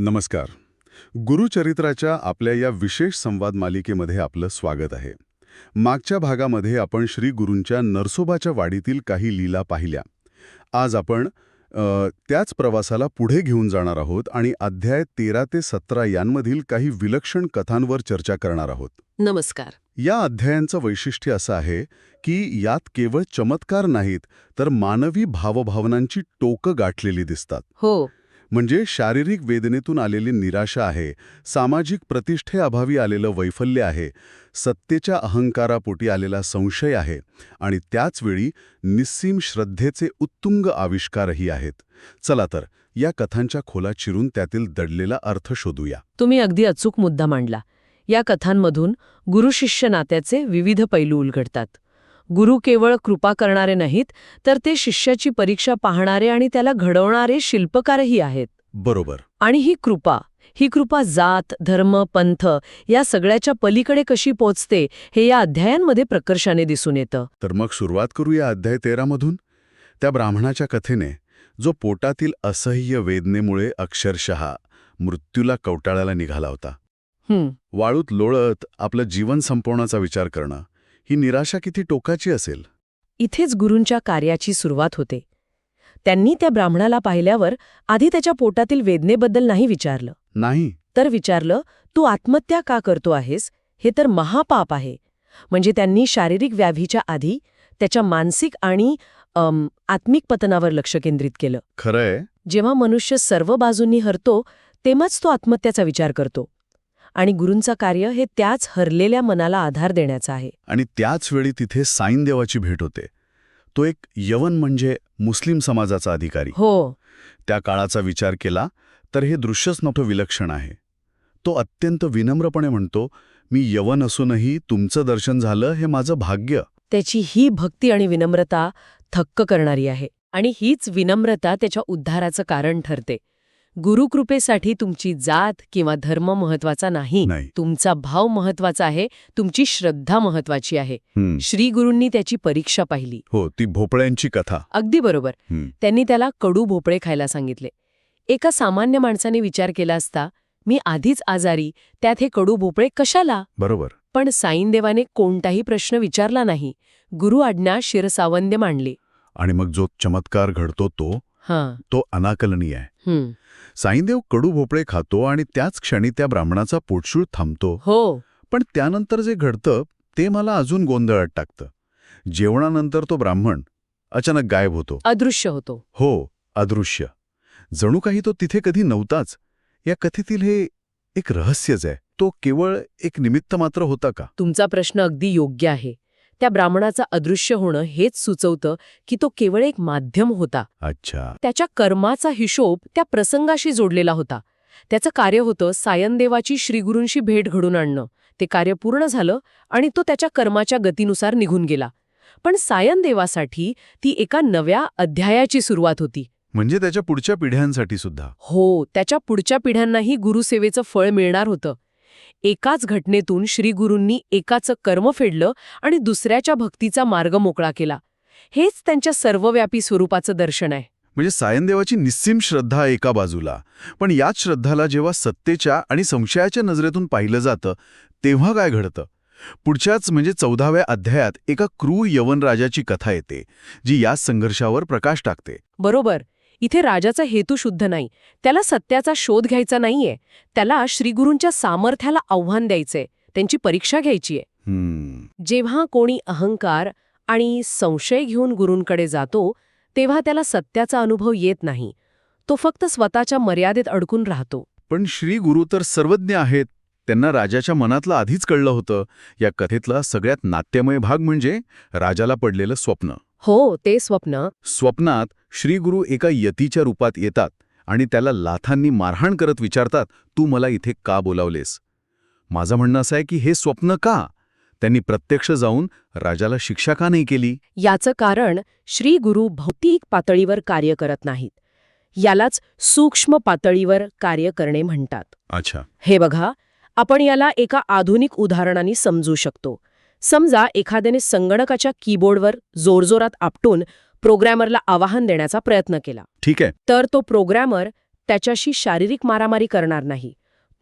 नमस्कार. गुरुचरित्राच्या आपल्या या विशेष संवाद मालिकेमध्ये आपलं स्वागत आहे. मागच्या भागामध्ये आपण श्री गुरूंच्या नरसोबाच्या वाडीतील काही लीला पाहिल्या. आज आपण त्याच प्रवासाला पुढे घेऊन जाणार आहोत आणि अध्याय तेरा ते सतरा यांमधील काही विलक्षण कथांवर चर्चा करणार आहोत. नमस्कार. या अध्यायांचं वैशिष्ट्य असं आहे की यात केवळ चमत्कार नाहीत तर मानवी भावभावनांची टोकं गाठलेली दिसतात. हो. म्हणजे शारीरिक वेदनेतून आलेली निराशा आहे सामाजिक प्रतिष्ठेअभावी आलेलं वैफल्य आहे सत्तेच्या अहंकारापोटी आलेला संशय आहे आणि त्याचवेळी निस्सीम श्रद्धेचे उत्तुंग आविष्कारही आहेत. चला तर या कथांच्या खोला चिरून त्यातील दडलेला अर्थ शोधूया. तुम्ही अगदी अचूक मुद्दा मांडला. या कथांमधून गुरुशिष्य नात्याचे विविध पैलू उलगडतात. गुरु केवळ कृपा करणारे नाहीत तर ते शिष्याची परीक्षा पाहणारे आणि त्याला घडवणारे शिल्पकारही आहेत. बरोबर. आणि ही कृपा ही कृपा जात धर्म पंथ या सगळ्याच्या पलीकडे कशी पोचते हे या अध्यायांमध्ये प्रकर्षाने दिसून येतं. तर मग सुरुवात करूया अध्याय तेरामधून? त्या ब्राह्मणाच्या कथेने जो पोटातील असह्य वेदनेमुळे अक्षरशः मृत्यूला कवटाळायला निघाला होता. हं, वाळूत लोळत आपलं जीवन संपवण्याचा विचार करणं ही निराशा किती टोकाची असेल. इथेच गुरूंच्या कार्याची सुरुवात होते. त्यांनी त्या ब्राह्मणाला पाहिल्यावर आधी त्याच्या पोटातील वेदनेबद्दल नाही विचारलं. नाही. तर विचारलं तू आत्महत्या का करतो आहेस? हे तर महापाप आहे. म्हणजे त्यांनी शारीरिक व्याधीच्या आधी त्याच्या मानसिक आणि आत्मिक पतनावर लक्ष केंद्रित केलं. खरंय. जेव्हा मनुष्य सर्व बाजूंनी हरतो तेव्हाच तो आत्महत्याचा विचार करतो. आणि गुरूंचं कार्य हे त्याच हरलेल्या मनाला आधार देण्याचं आहे. आणि त्याच वेळी तिथे साईन देवाची भेट होते. तो एक यवन म्हणजे मुस्लिम समाजाचा अधिकारी. हो. त्या काळाचा विचार केला तर हे दृश्यच नव्हतं विलक्षण आहे. तो अत्यंत विनम्रपणे म्हणतो मी यवन असूनही तुमचं दर्शन झालं हे माझं भाग्य. त्याची ही भक्ती आणि विनम्रता थक्क करणारी आहे. आणि हीच विनम्रता त्याच्या उद्धाराचं कारण ठरते. गुरुकृपेसाठी तुमची जात किंवा धर्म महत्त्वाचा नाही. तुमचा भाव महत्त्वाचा आहे तुमची श्रद्धा महत्वाची आहे. श्री गुरूंनी त्याची परीक्षा पाहिली. हो ती भोपळ्यांची कथा. अगदी बरोबर. त्यांनी त्याला कडू भोपळे खायला सांगितले. एका सामान्य माणसाने विचार केला असता मी आधीच आजारी त्यात हे कडू भोपळे कशाला? बरोबर. पण साईनदेवाने कोणताही प्रश्न विचारला नाही. गुरु आज्ञा शिरसावंद्य मांडली. आणि मग जो चमत्कार घडतो तो तो अनाकलनीय आहे. साईदेव कडू भोपळे खातो आणि त्याच क्षणी त्या ब्राह्मणाचा पोटशूळ थांबतो. हो. पण त्यानंतर जे घडतं ते मला अजून गोंधळात टाकतं. जेवणानंतर तो ब्राह्मण अचानक गायब होतो. अदृश्य होतो. हो अदृश्य. जणू काही तो तिथे कधी नव्हताच. या कथेतील हे एक रहस्यच आहे. तो केवळ एक निमित्त मात्र होता का? तुमचा प्रश्न अगदी योग्य आहे. त्या ब्राह्मणाचं अदृश्य होणं हेच सुचवतं की तो केवळ एक माध्यम होता. अच्छा. त्याच्या कर्माचा हिशोब त्या प्रसंगाशी जोडलेला होता. त्याचं कार्य होतं सायनदेवाची श्रीगुरूंशी भेट घडून आणणं. ते कार्य पूर्ण झालं आणि तो त्याच्या कर्माच्या गतीनुसार निघून गेला. पण सायनदेवासाठी ती एका नव्या अध्यायाची सुरुवात होती. म्हणजे त्याच्या पुढच्या पिढ्यांसाठी सुद्धा. हो त्याच्या पुढच्या पिढ्यांनाही गुरुसेवेचं फळ मिळणार होतं. एकाच घटनेतून श्रीगुरूंनी एकाचं कर्म फेडलं आणि दुसऱ्याच्या भक्तीचा मार्ग मोकळा केला. हेच त्यांच्या सर्वव्यापी स्वरूपाचं दर्शन आहे. म्हणजे सायनदेवाची निस्सीम श्रद्धा एका बाजूला. पण याच श्रद्धाला जेव्हा सत्तेच्या आणि संशयाच्या नजरेतून पाहिलं जातं तेव्हा काय घडतं? पुढच्याच म्हणजे चौदाव्या अध्यायात एका क्रूर यवनराजाची कथा येते जी याच संघर्षावर प्रकाश टाकते. बरोबर. इथे राजाचा हेतू शुद्ध नाही. त्याला सत्याचा शोध घ्यायचा नाहीये. त्याला श्रीगुरूंच्या सामर्थ्याला आव्हान द्यायचंय. त्यांची परीक्षा घ्यायचीय हम्म. जेव्हा कोणी अहंकार आणि संशय घेऊन गुरूंकडे जातो तेव्हा त्याला सत्याचा अनुभव येत नाही. तो फक्त स्वतःच्या मर्यादेत अडकून राहतो. पण श्री गुरु तर सर्वज्ञ आहेत. त्यांना राजाच्या मनातलं आधीच कळलं होतं. या कथेतला सगळ्यात नाट्यमय भाग म्हणजे राजाला पडलेलं स्वप्न. हो ते स्वप्न. स्वप्नात श्रीगुरू एका यतीच्या रूपात येतात आणि त्याला लाथांनी मारहाण करत विचारतात तू मला इथे का बोलावलेस? माझं म्हणणं असं आहे की हे स्वप्न का त्यांनी प्रत्यक्ष जाऊन राजाला शिक्षा का नाही केली? याचं कारण श्री गुरु भौतिक पातळीवर कार्य करत नाहीत. यालाच सूक्ष्म पातळीवर कार्य करणे म्हणतात. अच्छा. हे बघा आपण याला एका आधुनिक उदाहरणाने समजू शकतो. समजा एखाद्याने संगणकाच्या कीबोर्डवर जोरजोरात आपटून प्रोग्रॅमरला आवाहन देण्याचा प्रयत्न केला. ठीक आहे. तर तो प्रोग्रॅमर त्याच्याशी शारीरिक मारामारी करणार नाही.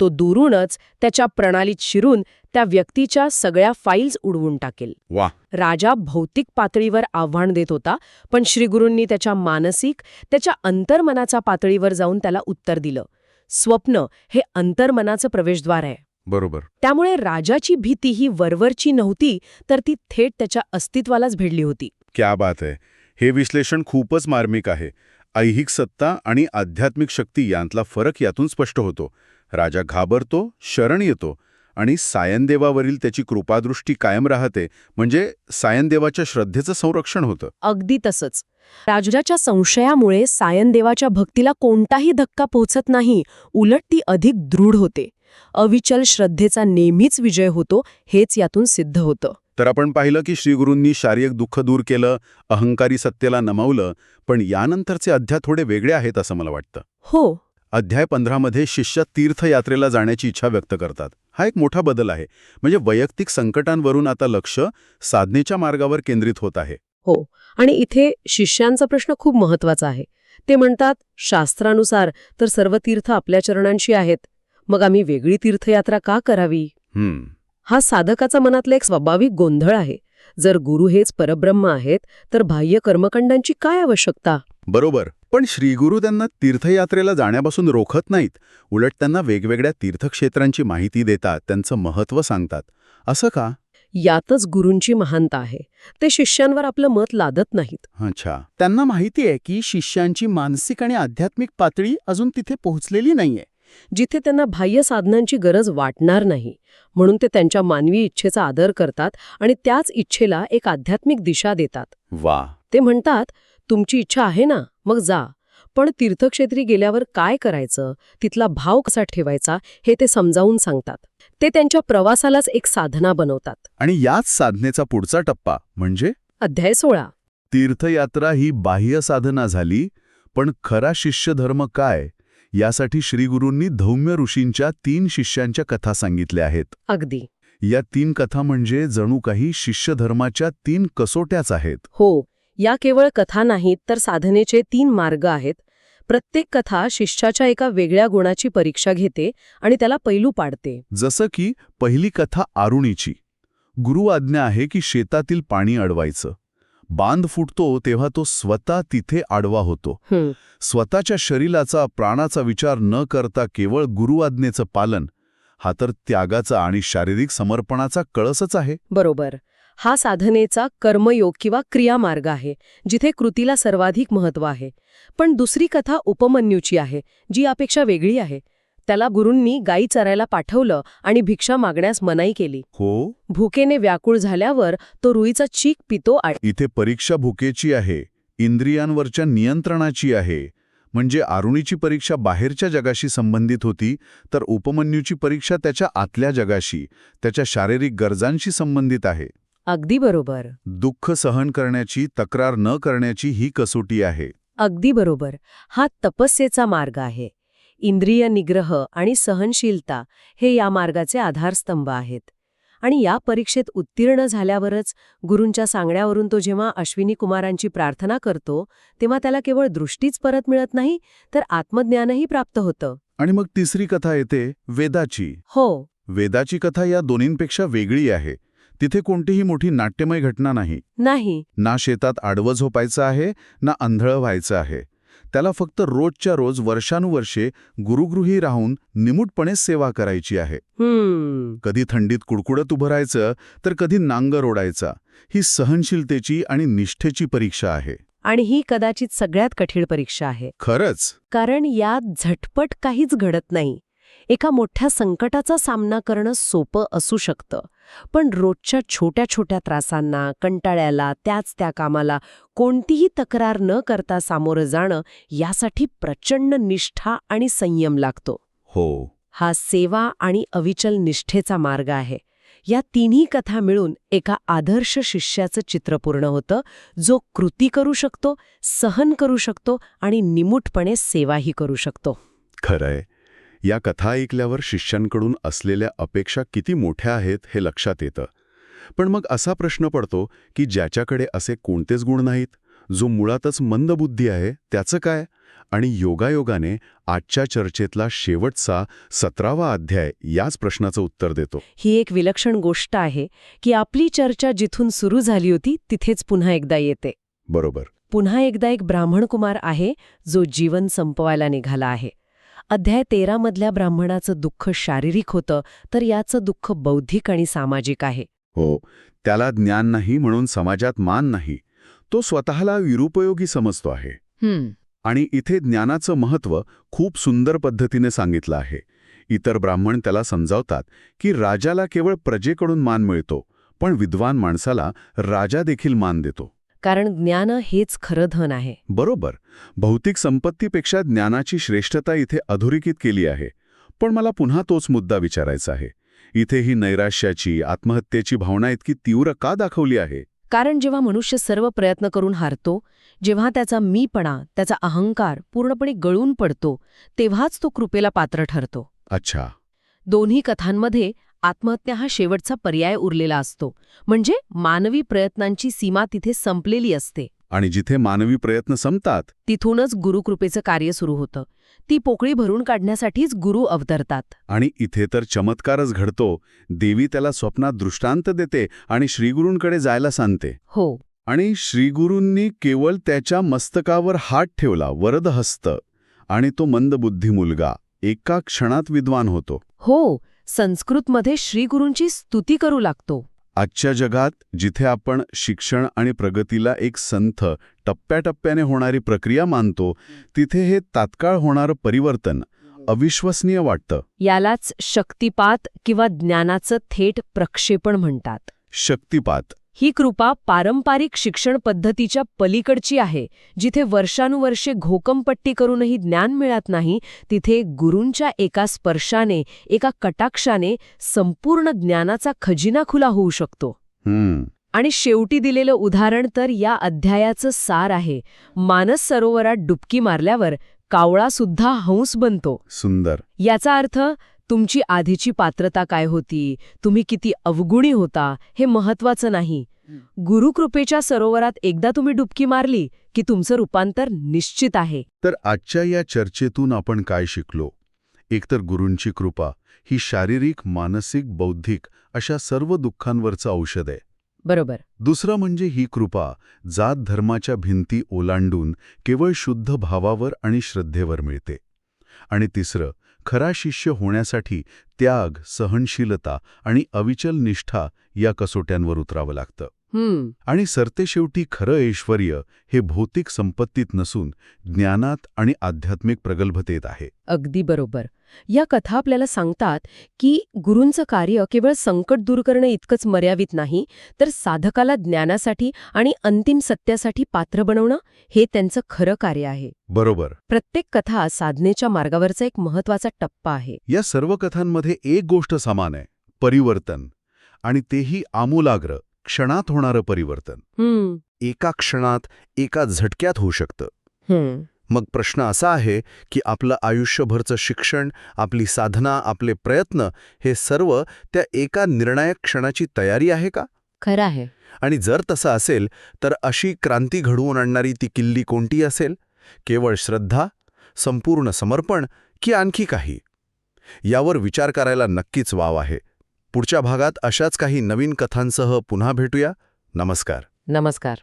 तो दुरूनच त्याच्या प्रणालीत शिरून त्या व्यक्तीच्या सगळ्या फाईल्स उडवून टाकेल. वा राजा भौतिक पातळीवर आव्हान देत होता पण श्रीगुरूंनी त्याच्या मानसिक त्याच्या अंतर्मनाचा पातळीवर जाऊन त्याला उत्तर दिलं. स्वप्न हे अंतर्मनाचं प्रवेशद्वार आहे. बरोबर. त्यामुळे राजाची भीती ही वरवरची नव्हती तर ती थेट त्याच्या अस्तित्वालाच भिडली होती. क्या बात आहे हे विश्लेषण खूपच मार्मिक आहे. ऐहिक सत्ता आणि आध्यात्मिक शक्ती यांतला फरक यातून स्पष्ट होतो. राजा घाबरतो शरण येतो आणि सायनदेवावरील त्याची कृपादृष्टी कायम राहते म्हणजे सायनदेवाच्या श्रद्धेचं संरक्षण होतं. अगदी तसंच. राजाच्या संशयामुळे सायनदेवाच्या भक्तीला कोणताही धक्का पोहोचत नाही उलट ती अधिक दृढ होते. अविचल श्रद्धेचा नेहमीच विजय होतो हेच यातून सिद्ध होतं. तर आपण पाहिलं की श्रीगुरूंनी शारीरिक दुःख दूर केलं अहंकारी सत्तेला नमवलं पण यानंतरचे अध्याय थोडे वेगळे आहेत असं मला वाटतं. हो. अध्याय पंधरामध्ये शिष्य तीर्थयात्रेला जाण्याची इच्छा व्यक्त करतात. हा एक मोठा बदल आहे. म्हणजे वैयक्तिक संकटांवरून आता लक्ष साधनेच्या मार्गावर केंद्रित होत आहे. हो. आणि इथे शिष्यांचा प्रश्न खूप महत्त्वाचा आहे. ते म्हणतात शास्त्रानुसार तर सर्व तीर्थ आपल्या चरणांशी आहेत. मग आम्ही वेगळी तीर्थयात्रा का करावी? हा साधकाचा मनातला एक स्वाभाविक गोंधळ आहे. जर गुरु हेच परब्रह्म आहेत तर बाह्य कर्मकांडांची काय आवश्यकता? बरोबर. पण श्रीगुरू त्यांना तीर्थयात्रेला जाण्यापासून रोखत नाहीत. उलट त्यांना वेगवेगळ्या तीर्थक्षेत्रांची माहिती देतात त्यांचं महत्त्व सांगतात. असं का? यातच गुरूंची महानता आहे. ते शिष्यांवर आपलं मत लादत नाहीत. अच्छा. त्यांना माहिती आहे की शिष्यांची मानसिक आणि आध्यात्मिक पातळी अजून तिथे पोहोचलेली नाहीये. जिथे त्यांना बाह्य साधनांची गरज वाटणार नाही. म्हणून ते त्यांच्या मानवी इच्छेचा आदर करतात आणि त्याच इच्छेला एक आध्यात्मिक दिशा देतात. वा ते म्हणतात तुमची इच्छा आहे ना मग जा. पण तीर्थक्षेत्री गेल्यावर काय करायचं? तिथला भाव कसा ठेवायचा? हे ते समजावून सांगतात. ते त्यांच्या प्रवासालाच एक साधना बनवतात. आणि याच साधनेचा पुढचा टप्पा म्हणजे? अध्याय सोळा. तीर्थयात्रा ही बाह्य साधना झाली पण खरा शिष्यधर्म काय? यासाठी श्रीगुरूंनी धौम्य ऋषींच्या तीन शिष्यांच्या कथा सांगितल्या आहेत. अगदी. या तीन कथा म्हणजे जणू काही शिष्यधर्माच्या तीन कसोट्याच आहेत. हो या केवळ कथा नाहीत तर साधनेचे तीन मार्ग आहेत. प्रत्येक कथा शिष्याच्या एका वेगळ्या गुणाची परीक्षा घेते आणि त्याला पैलू पाडते. जसं की पहिली कथा आरुणीची. गुरु आज्ञा आहे की शेतातील पाणी अडवायचं. बांध फुटतो तेव्हा तो स्वतः तिथे आडवा होतो. स्वतःच्या शरीराचा प्राणाचा विचार न करता केवळ गुरुआज्ञेचं पालन हा तर त्यागाचा आणि शारीरिक समर्पणाचा कळसच आहे. बरोबर. हा साधनेचा कर्मयोग किंवा क्रियामार्ग आहे जिथे कृतीला सर्वाधिक महत्त्व आहे. पण दुसरी कथा उपमन्यूची आहे जी यापेक्षा वेगळी आहे. त्याला गुरूंनी गायी चरायला पाठवलं आणि भिक्षा मागण्यास मनाई केली. हो? भुकेने व्याकुळ झाल्यावर तो रुईचा चीक पितो इथे परीक्षा भुकेची आहे इंद्रियांवरच्या नियंत्रणाची आहे. म्हणजे आरुणीची परीक्षा बाहेरच्या जगाशी संबंधित होती तर उपमन्यूची परीक्षा त्याच्या आतल्या जगाशी त्याच्या शारीरिक गरजांशी संबंधित आहे. अगदी बरोबर. दुःख सहन करण्याची तक्रार न करण्याची ही कसोटी आहे. अगदी बरोबर. हा तपस्येचा मार्ग आहे. इंद्रिय निग्रह आणि सहनशीलता हे या मार्गाचे आधारस्तंभ आहेत. आणि या परीक्षेत उत्तीर्ण झाल्यावरच गुरूंच्या सांगण्यावरून तो जेव्हा अश्विनी कुमारांची प्रार्थना करतो तेव्हा त्याला केवळ दृष्टीच परत मिळत नाही तर आत्मज्ञानही प्राप्त होतं. आणि मग तिसरी कथा येते वेदाची. हो. वेदाची कथा या दोन्हींपेक्षा वेगळी आहे. तिथे कोणतीही मोठी नाट्यमय घटना नाही. नाही. ना शेतात आडवं झोपायचं आहे ना आंधळं व्हायचं आहे. त्याला फक्त रोजच्या रोज वर्षानुवर्षे गुरुगृही राहून निमूटपणे सेवा करायची आहे. कधी थंडीत कुडकुडत उभं राहायचं तर कधी नांगर ओढायचा ही सहनशीलतेची आणि निष्ठेची परीक्षा आहे. आणि ही कदाचित सगळ्यात कठीण परीक्षा आहे. खरंच? कारण यात झटपट काहीच घडत नाही. एका मोठ्या संकटाचा सामना करणं सोपं असू शकतं. पण रोजच्या छोट्या छोट्या त्रासांना कंटाळ्याला त्याच त्या कामाला कोणतीही तक्रार न करता सामोरं जाणं यासाठी प्रचंड निष्ठा आणि संयम लागतो. हो. हा सेवा आणि अविचल निष्ठेचा मार्ग आहे. या तिन्ही कथा मिळून एका आदर्श शिष्याचं चित्र पूर्ण होतं जो कृती करू शकतो सहन करू शकतो आणि निमूटपणे सेवाही करू शकतो. खरंय. या कथा ऐकल्यावर शिष्यांकडून असलेल्या अपेक्षा किती मोठ्या आहेत हे लक्षात येतं. पण मग असा प्रश्न पडतो की ज्याच्याकडे असे कोणतेच गुण नाहीत जो मुळातच मंदबुद्धी आहे त्याचं काय? आणि योगायोगाने आजच्या चर्चेतला शेवटचा सतरावा अध्याय याच प्रश्नाचं उत्तर देतो. ही एक विलक्षण गोष्ट आहे की आपली चर्चा जिथून सुरू झाली होती तिथेच पुन्हा एकदा येते. बरोबर. पुन्हा एकदा एक ब्राह्मण कुमार आहे जो जीवन संपवायला निघाला आहे. अध्याय तेरामधल्या ब्राह्मणाचं दुःख शारीरिक होतं तर याचं दुःख बौद्धिक आणि सामाजिक आहे. हो त्याला ज्ञान नाही म्हणून समाजात मान नाही तो स्वतःला विरुपयोगी समजतो आहे. आणि इथे ज्ञानाचं महत्त्व खूप सुंदर पद्धतीने सांगितलं आहे. इतर ब्राह्मण त्याला समजावतात की राजाला केवळ प्रजेकडून मान मिळतो पण विद्वान माणसाला राजा देखील मान देतो. कारण ज्ञान हेच खरं धन आहे. बरोबर. भौतिक संपत्तीपेक्षा ज्ञानाची श्रेष्ठता इथे अधोरेखित केली आहे. पण मला पुन्हा तोच मुद्दा विचारायचा आहे. इथे ही नैराश्याची आत्महत्येची भावना इतकी तीव्र का दाखवली आहे? कारण जेव्हा मनुष्य सर्व प्रयत्न करून हारतो जेव्हा त्याचा मीपणा त्याचा अहंकार पूर्णपणे गळून पडतो तेव्हाच तो कृपेला पात्र ठरतो. अच्छा. दोन्ही कथांमध्ये आत्महत्या हा शेवटचा पर्याय उरलेला असतो. म्हणजे मानवी प्रयत्नांची सीमा तिथे संपलेली असते. आणि जिथे मानवी प्रयत्न संपतात तिथूनच गुरुकृपेचं कार्य सुरू होतं. ती पोकळी भरून काढण्यासाठीच गुरु अवतरतात. आणि इथे तर चमत्कारच घडतो. देवी त्याला स्वप्नात दृष्टांत देते आणि श्रीगुरूंकडे जायला सांगते. हो. आणि श्रीगुरूंनी केवळ त्याच्या मस्तकावर हात ठेवला वरदहस्त. आणि तो मंदबुद्धी मुलगा एका क्षणात विद्वान होतो. हो. संस्कृतमध्ये श्रीगुरूंची स्तुती करू लागतो. आजच्या जगात जिथे आपण शिक्षण आणि प्रगतीला एक संथ टप्प्याटप्प्याने होणारी प्रक्रिया मानतो तिथे हे तात्काळ होणारं परिवर्तन अविश्वसनीय वाटतं. यालाच शक्तिपात किंवा ज्ञानाचं थेट प्रक्षेपण म्हणतात. शक्तिपात. ही कृपा पारंपरिक शिक्षण पद्धतीच्या पलीकडची आहे जिथे वर्षानुवर्षे घोकमपट्टी करूनही ज्ञान मिळत नाही तिथे गुरूंच्या एका स्पर्शाने एका कटाक्षाने संपूर्ण ज्ञानाचा खजिना खुला होऊ शकतो. आणि शेवटी दिलेलं उदाहरण तर या अध्यायाचं सार आहे. मानस सरोवरात डुबकी मारल्यावर कावळासुद्धा हंस बनतो. सुंदर. याचा अर्थ तुमची आधीची पात्रता काय होती? तुम्ही किती अवगुणी होता? हे महत्वाचं नाही. गुरुकृपेच्या सरोवरात एकदा तुम्ही डुबकी मारली की तुमचं रूपांतर निश्चित आहे. तर आजच्या या चर्चेतून आपण काय शिकलो? एकतर गुरूंची कृपा ही शारीरिक मानसिक बौद्धिक अशा सर्व दुःखांवरचं औषध आहे. बरोबर. दुसरं म्हणजे ही कृपा जात धर्माच्या भिंती ओलांडून केवळ शुद्ध भावावर आणि श्रद्धेवर मिळते. आणि तिसरं खरा शिष्य होण्यासाठी त्याग सहनशीलता आणि अविचल निष्ठा या कसोट्यांवर उतरावं लागतं. आणि सरतेशेवटी खरं ऐश्वर्य हे भौतिक संपत्तीत नसून ज्ञानात आणि आध्यात्मिक प्रगल्भतेत आहे. अगदी बरोबर. या कथा आपल्याला सांगतात की गुरूंचं कार्य केवळ संकट दूर करणं इतकंच मर्यादित नाही तर साधकाला ज्ञानासाठी आणि अंतिम सत्यासाठी पात्र बनवणं हे त्यांचं खरं कार्य आहे. बरोबर. प्रत्येक कथा साधनेच्या मार्गावरचा एक महत्त्वाचा टप्पा आहे. या सर्व कथांमध्ये एक गोष्ट समान आहे परिवर्तन. आणि तेही आमूलाग्र. क्षणात होणारं परिवर्तन. एका क्षणात एका झटक्यात होऊ शकतं. मग प्रश्न असा आहे की आपलं आयुष्यभरचं शिक्षण आपली साधना आपले प्रयत्न हे सर्व त्या एका निर्णायक क्षणाची तयारी आहे का? खरं आहे. आणि जर तसं असेल तर अशी क्रांती घडवून आणणारी ती किल्ली कोणती असेल? केवळ श्रद्धा संपूर्ण समर्पण की आणखी काही? यावर विचार करायला नक्कीच वाव आहे. पुढच्या भागात अशाच काही नवीन कथांसह पुन्हा भेटूया. नमस्कार. नमस्कार.